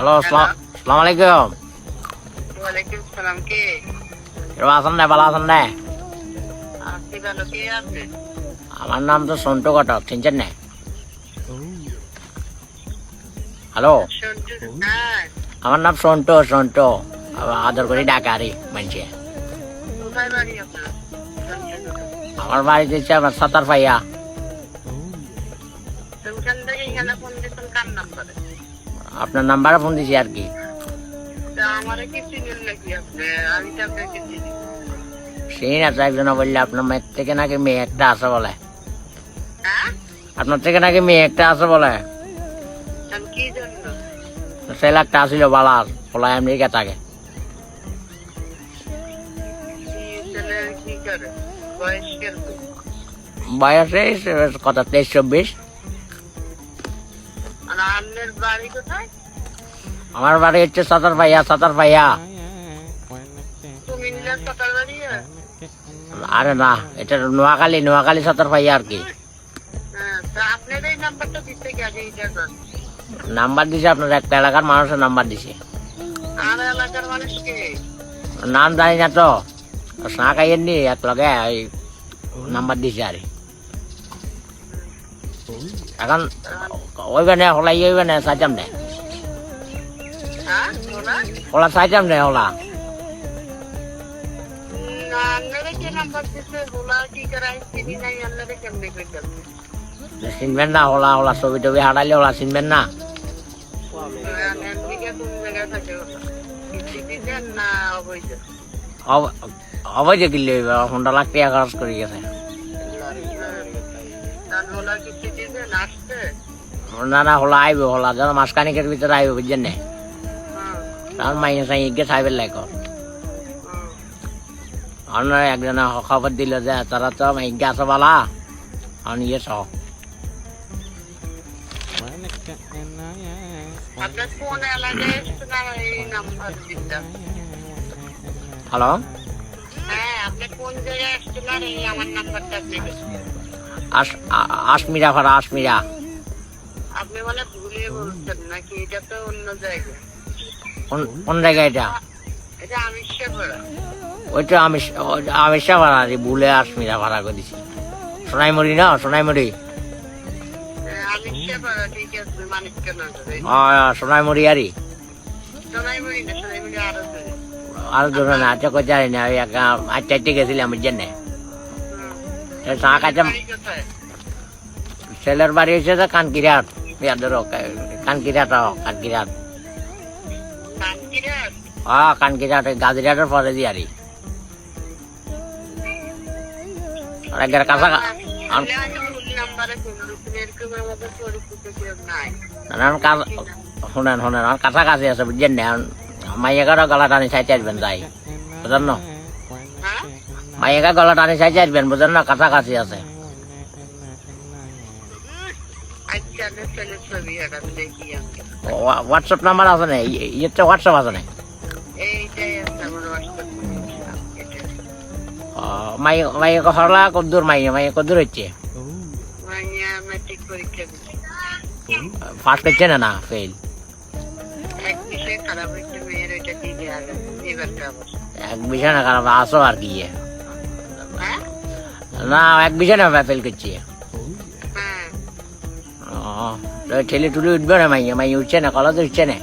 Hello সালাম আলাইকুম ওয়ালাইকুম সালাম কে কেউ আছেন না ভালো আছেন না আমার নাম তো সন্টু ঘটক চিনছেন না হ্যালো হ্যাঁ আমার নাম সন্টু সন্টু আদর করে ডাকারি মানছে কোথায় বাড়ি সন্টু আমার সাতার পাইয়া আপনার নাম্বারে ফোন দিছি আর কি। সেই না বললে আপনার মেয়ের থেকে নাকি মেয়ে একটা আছে বলে। হ্যাঁ? আপনার থেকে নাকি মেয়ে একটা আছে বলে। আসিল বালার বলা এমনি থাকে বয়স বয়সে কত তেইশ চব্বিশ। আমার বাড়ি হচ্ছে সাতার পাইয়া সাতার বাড়ি আরে? না এটা নোয়াখালী নোয়াখালী সাতার পাইয়া আর কি। হ্যাঁ নাম্বার দিছে আপনার একটা এলাকার মানুষের নাম্বার দিছে। নাম জানি না তো না খাইয়েননি এক লগে এই নাম্বার দিছে আর এখন ওইবে না। হলা? ইয়ে না সাজাম নে হলা। সাজাম নে হলা চিনবেন না হলা হলা ছবি টবি হারাইলে হলা চিনবেন না। অবৈধ? কিনলে ঘণ্টা লাখ টাকা খরচ করে গেছে। না না আইবে হলা যেন মাসখানিকের ভিতরে আইবে বুঝছেন হ্যাঁ তার মাইনে সাই ইগে সাইবের লাইক অন্য একজনে খবর দিল যে তারা তো ইগে আছে বালা আমি ইয়ে সহ আপনার হ্যালো হ্যাঁ আপনি কোন জায়গায় আসছেন আর এই আমার নাম্বারটা আপনি আস আ- আশমিরা ভাড়া আশমিরা আপনি মানে ভুলে বলছেন নাকি এটা তো অন্য জায়গা? কোন জায়গায় এটা? এটা আমি সেবরা ওইটা আমি আমি ভাড়া রে ভুলে আশমিরা ভাড়া করে দিছি সোনাইমুড়ি? না সোনাইমুড়ি আরও আর ধরো না আচ্ছা কোথায় জানি না আচ্ছা আচ্ছা গেছিলাম চা ছেলের বাড়ি হচ্ছে তো কানকিরাট ইয়া ধরো কানকিরাট হ্যাঁ কানকিরাট গাজিরাটের পরে দিয়ে আরই আর একবার কাজ শুনেন শুনেন আমার কাছাকাছি আছে বুঝছেন না মাইয়াকারও গলা টানি চাইতে আসবেন যাই। বুঝলেন না? মাইয়াকা গলা টানি চাইতে আসবেন বুঝলেন না? কাছাকাছি আছে আচ্ছা আমি ছেলে ছবি এটা দেখি আমি হোয়াটসঅ্যাপ নাম্বার আছে না? তো হোয়াটসঅ্যাপ আছে না? এটা মাই মাইয়া হরলা কদ্দুর মাইয়া? মাইয়া কদ্দুর হচ্ছে? ফার্স্ট হচ্ছে না না? ফেল এক বিষয়ে না খারাপ আসো আর কি। হ্যাঁ? না এক বিষয় না ফেল করছি। ঠেলে টুলে উঠবে না মাইয়া মাইয়া উঠছে না কলা তো উঠছে না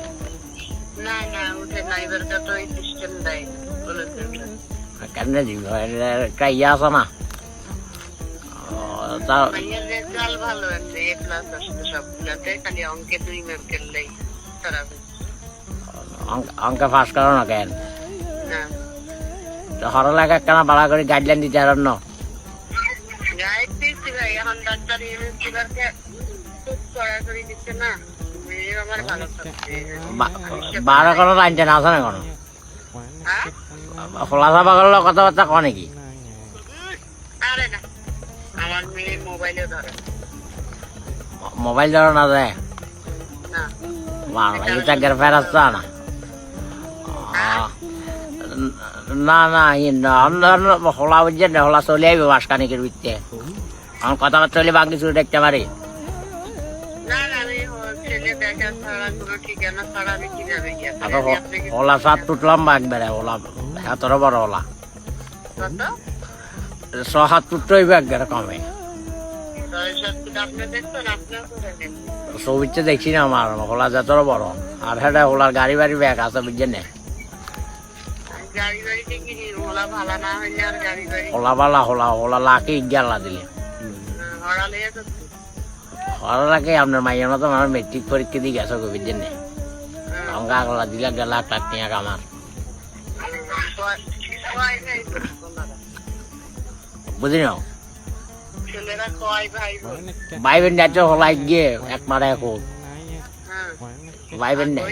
কেন দিব একটা ইয়ে আছে না অঙ্কে অঙ্ক করো না কেন? তো হরলাকে কেন বাড়া করে গাইডলাইন দিতে গাইড দিচ্ছি ভাই এখন ডাক্তার ইউনিভার্সিটিকে বারো কোনো না। আছে না কোনো? হ্যাঁ? খোলা চাপা করলে কথাবার্তা কয় নাকি? আরে না আমার মেয়ে মোবাইলে ধরে না যায়? এটা গ্রেফার আসছে না। না না হলা বুঝছেন না হলা চলে আইবে মাসখানিকের ভিতরে। আমার কথাবার্তা হলে বাকি কিছু দেখতে পারি। ওলা সাত ফুট লম্বা একবারে ওলা হাতর বড় ওলা। ছ হাত ফুট রইবে একবারে কমে। ছবিতে দেখছি না আমার ওলা যতর বড়। আর সেটা ওলার গাড়ি বাড়ি ব্যাগ আছে বুঝছেন না? ওলা ভালো বালা হোলা ওলা লাকে গেলা দিলে। তো লাগে, আপনার মাইয়ের মতো আমার মেট্রিক পরীক্ষা দিয়ে গেছে বুঝছেন না আমাকে আগলা দিলে গেল টাকা আমার। বুঝলি না? ভাই বোন যাচ্ছে হলাই গিয়ে এক মারে হ্যাঁ ভাই বোন নেই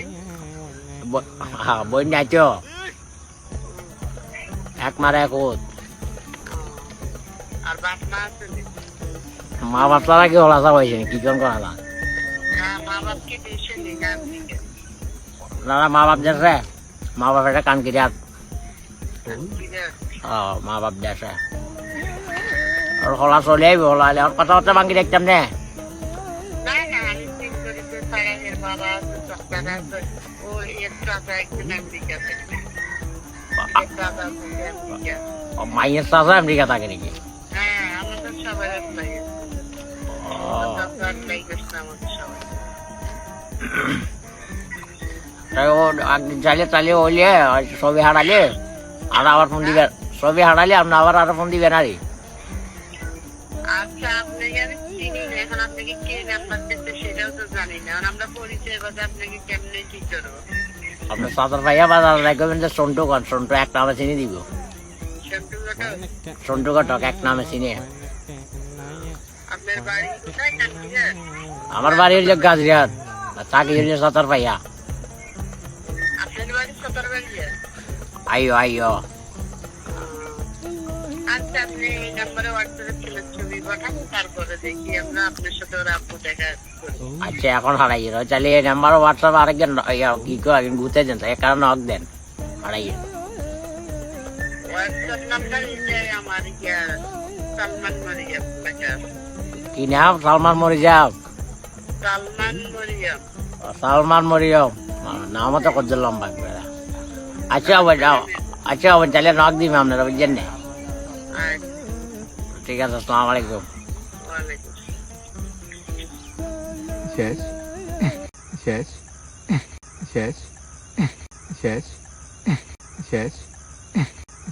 হ্যাঁ বোন যাচ্ছ এক মারে এক আর বাপ মা আছে? মা বাপ তারা কি হলা চাবাইছে কি কোন করা না দাদা মা বাপ যাচ্ছে মা বাপ এটা কান কিরিয়াত ও মা বাপ যাচ্ছে আর হলা চলে আইব হলা আর কথা বার্তা ভাঙ্গি দেখতাম নে। না না আমি ঠিক করি চাইলে চাইলে ওইলে ছবি হারালে আর আবার ফোন দিবেন ছবি হারালে আপনি আবার আরও ফোন দিবেন আরে আচ্ছা আপনাকে আমি চিনি না। এখন আপনাকে কে নাম্বার দিচ্ছে সেটাও তো জানি না। আর আমরা পরিচয় বাদে আপনাকে কেমনে কি করব? আপনার সাঁতার ভাইয়া বাজার রাখবেন যে সন্টু কন সন্টু এক নামে চিনি দিব। সন্টু ঘটক এক নামে চিনি আপনার বাড়ি কোথায় কান্তিঘাট আমার বাড়ি হইলে গাছরিয়াত তাকে হইলে সাঁতার ভাইয়া আইও আইও আচ্ছা আপনি এই নাম্বারে হোয়াটসঅ্যাপে ছবি পাঠান তারপরে দেখি আমরা আপনার সাথে ওর আব্বু দেখা করি। আচ্ছা এখন হারাই গেল। নাম্বার হোয়াটসঅ্যাপ আরেকজন কি কো একজন ঘুরতে দেন তো কারণ হক দেন হারাই গেল। কি নাম সালমান মরিজাম সালমান মরিয়াম নামও তো কত লম্বা একবারে। আচ্ছা আচ্ছা ওই তাহলে নক দিবি আপনারা বুঝছেন না ঠিক আছে, আসসালামু আলাইকুম Yes. Yes. Yes. Yes. Yes.